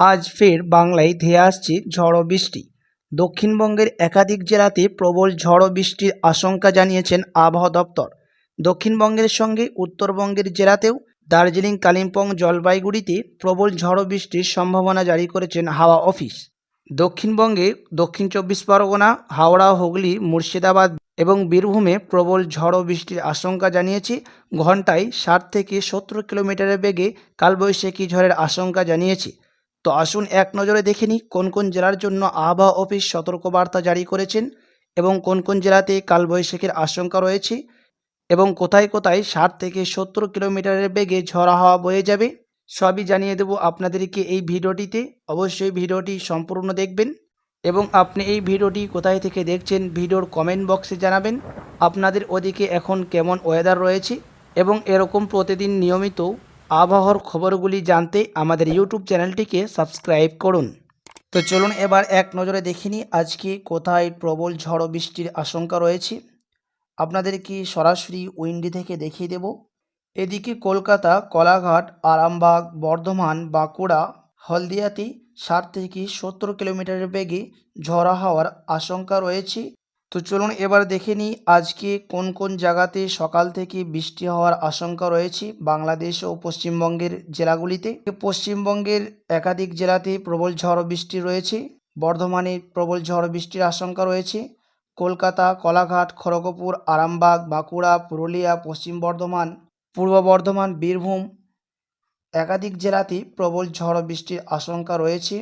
আজ ফের বাংলায় ধেয়ে আসছে ঝড়ো বৃষ্টি। দক্ষিণবঙ্গের একাধিক জেলাতে প্রবল ঝড়ো বৃষ্টির আশঙ্কা জানিয়েছেন আবহাওয়া দপ্তর। দক্ষিণবঙ্গের সঙ্গে উত্তরবঙ্গের জেলাতেও দার্জিলিং, কালিম্পং, জলপাইগুড়িতে প্রবল ঝড়ো বৃষ্টির সম্ভাবনা জারি করেছেন হাওয়া অফিস। দক্ষিণবঙ্গে দক্ষিণ চব্বিশ পরগনা, হাওড়া, হুগলি, মুর্শিদাবাদ এবং বীরভূমে প্রবল ঝড়ো বৃষ্টির আশঙ্কা জানিয়েছে। ঘন্টায় ষাট থেকে সত্তর কিলোমিটারের বেগে কালবৈশাখী ঝড়ের আশঙ্কা জানিয়েছে। তো আসুন এক নজরে দেখে নিই কোন কোন জেলার জন্য আবহাওয়া অফিস সতর্কবার্তা জারি করেছেন এবং কোন কোন জেলাতে কালবৈশাখীর আশঙ্কা রয়েছে এবং কোথায় কোথায় ষাট থেকে সত্তর কিলোমিটারের বেগে ঝড়া হাওয়া বয়ে যাবে, সবই জানিয়ে দেবো আপনাদেরকে এই ভিডিওটিতে। অবশ্যই ভিডিওটি সম্পূর্ণ দেখবেন এবং আপনি এই ভিডিওটি কোথায় থেকে দেখছেন ভিডিওর কমেন্ট বক্সে জানাবেন আপনাদের ওদিকে এখন কেমন ওয়েদার রয়েছে এবং এরকম প্রতিদিন নিয়মিত আবহাওয়ার খবরগুলি জানতে আমাদের ইউটিউব চ্যানেলটিকে সাবস্ক্রাইব করুন। তো চলুন এবার এক নজরে দেখে নিই আজকে কোথায় প্রবল ঝড় বৃষ্টির আশঙ্কা রয়েছে। আপনাদের কি সরাসরি উইন্ডি থেকে দেখিয়ে দেব? এদিকে কলকাতা, কলাঘাট, আরামবাগ, বর্ধমান, বাঁকুড়া, হলদিয়াতে ষাট থেকে সত্তর কিলোমিটারের বেগে ঝড়া হওয়ার আশঙ্কা রয়েছে। তো চলুন এবার দেখে নিই আজকে কোন কোন জায়গাতে সকাল থেকে বৃষ্টি হওয়ার আশঙ্কা রয়েছে বাংলাদেশ ও পশ্চিমবঙ্গের জেলাগুলিতে। পশ্চিমবঙ্গের একাধিক জেলাতে প্রবল ঝড় বৃষ্টি রয়েছে, বর্ধমানে প্রবল ঝড় বৃষ্টির আশঙ্কা রয়েছে। কলকাতা, কলাঘাট, খড়গপুর, আরামবাগ, বাঁকুড়া, পুরুলিয়া, পশ্চিম বর্ধমান, পূর্ব বর্ধমান, বীরভূম একাধিক জেলাতে প্রবল ঝড় বৃষ্টির আশঙ্কা রয়েছে।